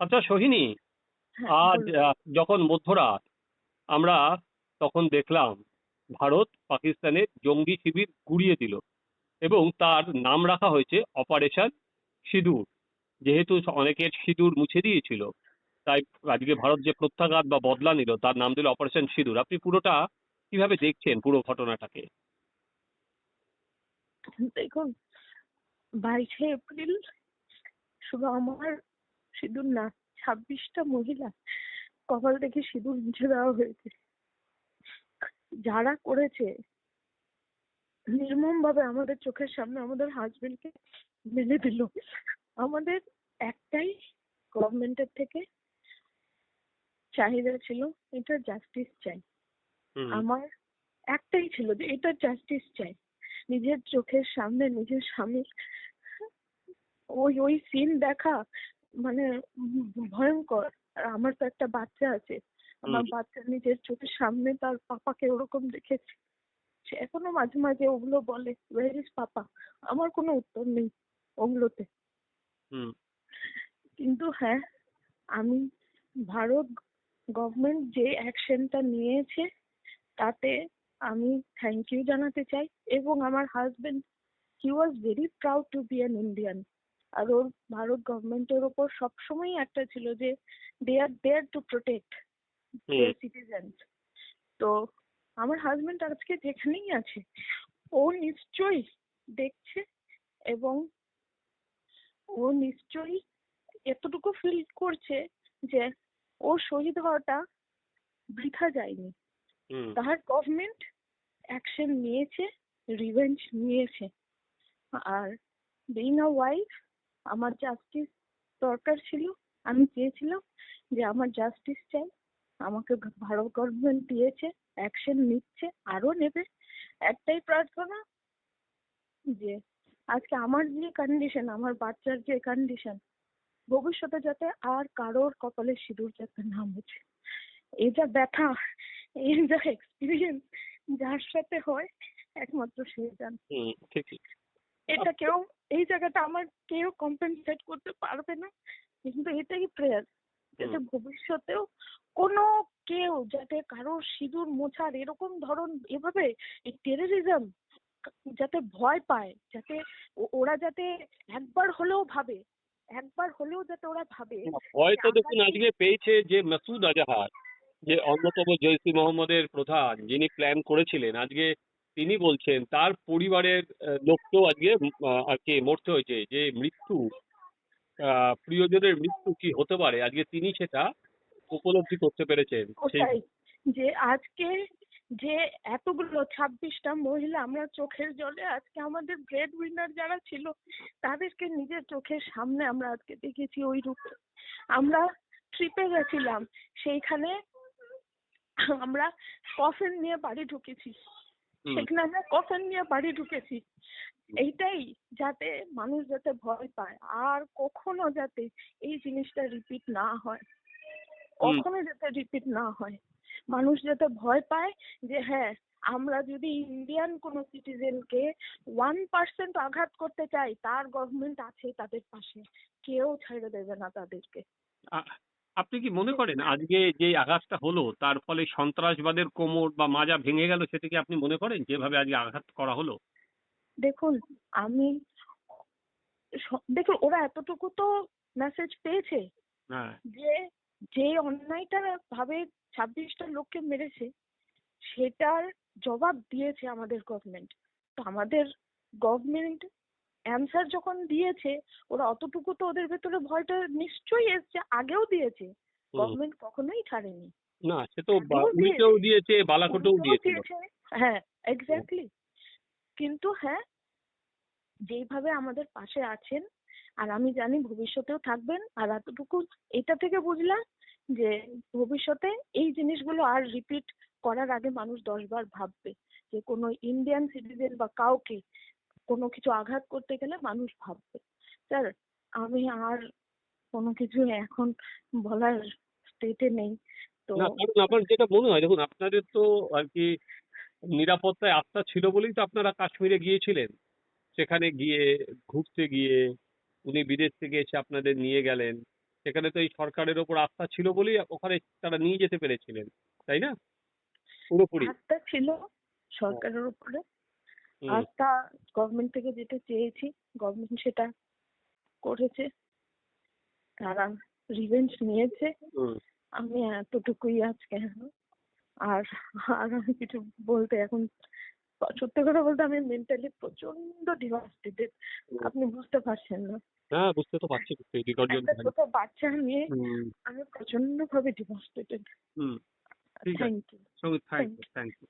আচ্ছা সোহিনী হ্যাঁ আজ যখন মধ্যরাত আমরা তখন দেখলাম ভারত পাকিস্তানের জঙ্গি শিবির গুড়িয়ে দিল এবং তার নাম রাখা হয়েছে অপারেশন সিঁদুর। যেহেতু অনেকের সিঁদুর মুছে দিয়েছিল তাই আজকে ভারত যে প্রত্যাঘাত বা বদলা নিল তার নাম দিল অপারেশন সিঁদুর। আপনি পুরোটা কীভাবে দেখছেন পুরো ঘটনাটাকে? দেখুন বাইশে এপ্রিল শুধু আমার সিঁদুর না ছাব্বিশটা মহিলা কপাল থেকে সিঁদুর মুছে দেওয়া হয়েছে। যারা করেছে নির্মম ভাবে আমাদের চোখের সামনে আমাদের হাজবেন্ডকে মেলে দিল। আমাদের একটাই গভর্নমেন্টের থেকে চাহিদা ছিল এটা জাস্টিস চাই। আমার একটাই ছিল যে এটা জাস্টিস চাই। নিজের চোখের সামনে নিজের স্বামীর ওই ওই সিন দেখা মানে ভয়ঙ্কর। আর আমার তো একটা বাচ্চা আছে। আমার বাচ্চা নিজের চোখের সামনে তার পাপাকে ওরকম দেখেছে। সে এখনও মাঝে মাঝে ওগুলো বলে ওয়ার ইজ পাপা আমার কোনো উত্তর নেই ওগুলোতে। কিন্তু হ্যাঁ আমি ভারত গভর্নমেন্ট যে অ্যাকশনটা নিয়েছে তাতে আমি থ্যাংক ইউ জানাতে চাই। এবং আমার husband he was very proud to be an Indian আর ওর ভারত গভর্নমেন্টের ওপর সবসময় একটা ছিল যে they are there to protect citizens তো আমার হাজবেন্ড আজকে যেখানেই আছে ও নিশ্চয়ই দেখছে এবং ও নিশ্চয়ই এতটুকু ফিল করছে যে ও শহীদ হওয়াটা বৃথা যায়নি। তার গভর্নমেন্ট অ্যাকশন নিয়েছে রিভেঞ্জ নিয়েছে। আর বিং আ ওয়াইফ আমার জাস্টিস দরকার ছিল। আমি চেয়েছিলাম যে আমার জাস্টিস চাই। আমাকে ভারত গভর্নমেন্ট দিয়েছে অ্যাকশন নিচ্ছে আরও নেবে। একটাই প্রার্থনা যে আজকে আমার যে কন্ডিশন আমার বাচ্চার যে কন্ডিশন ভবিষ্যতে যাতে আর কারোর কপালে সিঁদুর যাতে না মুছে। এই যা ব্যথা এই যা এক্সপিরিয়েন্স যার সাথে হয়, একমাত্র সে জানে। এটা কেউ এই জায়গাটা আমার কেউ কম্পেনসেট করতে পারবে না। কিন্তু এটাই প্রেয়ার যাতে ভবিষ্যতেও কোনো কেউ যাতে কারোর সিঁদুর মোছার এরকম ধরন এভাবে এই টেররিজম যাতে ভয় পায় যাতে ওরা যাতে একবার হলেও ভাবে একবার হলেও যাতে ওরা ভাবে ভয় তো দেখুন আজকে পেয়েছে যে মাসুদ আজাহার যে অন্যতম জৈসি মোহাম্মদের প্রধান যিনি প্ল্যান করেছিলেন আজকে তিনি বলছেন, তার পরিবারের লোককেও আজকে আর কি মরতে হয়েছে। যে মৃত্যু প্রিয়জনের মৃত্যু কি হতে পারে? আজকে তিনি সেটা উপলব্ধি করতে পেরেছেন। যে আজকে যে এতগুলো, ছাব্বিশটা মহিলা আমরা চোখের জলে আজকে আমাদের ব্রেড উইনার যারা ছিল, তাদেরকে নিজের চোখের সামনে আমরা আজকে দেখেছি ওই রূপে। আমরা ট্রিপে গেছিলাম, সেইখানে আমরা কফেন নিয়ে বাড়ি ঢুকেছি। সেখানে আমরা কফেন নিয়ে বাড়ি ঢুকেছি। এইটাই যাতে মানুষ যাতে ভয় পায়। আর কখনো যাতে এই জিনিসটা রিপিট না হয়। কখনো যাতে রিপিট না হয়। মানুষ যাতে ভয় পায় যে হ্যাঁ আমরা যদি ইন্ডিয়ান কোনো সিটিজেনকে ওয়ান পার্সেন্ট আঘাত করতে চাই তার গভর্নমেন্ট আছে তাদের পাশে। কেউ ছেড়ে দেবে না তাদেরকে। আপনি কি মনে করেন আজকে যে আঘাতটা হলো তার ফলে সন্ত্রাসবাদের কোমর বা মাজা ভেঙে গেল সেটা কি আপনি মনে করেন যেভাবে আজকে আঘাত করা হলো? দেখুন আমি দেখুন ওরা এতটুকু তো মেসেজ পেয়েছে হ্যাঁ। যে যে অন্যায়টা ভাবে ছাব্বিশটা লোককে মেরেছে সেটার জবাব দিয়েছে আমাদের গভর্নমেন্ট তো আমাদের গভর্নমেন্ট অ্যান্সার যখন দিয়েছে ওরা অতটুকু তো ওদের ভেতরে ভয়টা নিশ্চয়ই এসছে আগেও দিয়েছে। গভর্নমেন্ট কখনোই ছাড়েনি। না সে তো বা- উল্টেও দিয়েছে বালাকোটেও দিয়েছে। হ্যাঁ এক্স্যাক্টলি কিন্তু হ্যাঁ যেইভাবে আমাদের পাশে আছেন আর আমি জানি ভবিষ্যতেও থাকবেন আর এতটুকু এটা থেকে বুঝলাম যে ভবিষ্যতে এই জিনিসগুলো আর রিপিট করার আগে মানুষ দশবার ভাববে যে কোনো ইন্ডিয়ান সিটিজেন বা কাউকে কোনো কিছু আঘাত করতে গেলে মানুষ ভাববে। স্যার আমি আর কোনো কিছু এখন বলার স্টেটে নেই তো আপনার যেটা মনে হয় দেখুন আপনাদের তো আর কি নিরাপত্তায় আস্থা ছিল বলেই তো আপনারা কাশ্মীরে গিয়েছিলেন। সেখানে গিয়ে ঘুরতে গিয়ে উনি বিদেশ থেকে এসে আপনাদের নিয়ে গেলেন। সেখানে তো এই সরকারের ওপর আস্থা ছিল বলেই ওখানে তারা নিয়ে যেতে পেরেছিলেন তাই না? পুরোপুরি। আস্থা ছিল সরকারের উপরে। হুম, তা গভর্নমেন্ট থেকে যেটা চেয়েছি গভর্নমেন্ট সেটা করেছে। তারা রিভেঞ্জ নিয়েছে। আমি এতটুকুই আজকে আর আর আমি কিছু বলতে এখন সত্যি কথা বলতে আমি মেন্টালি প্রচণ্ড ডিভাস্টেটেড আপনি বুঝতে পারছেন না। হ্যাঁ বুঝতে তো পারছি একটা ছোট বাচ্চা নিয়ে আমি প্রচণ্ড ভাবে devastated thank you thank you thank you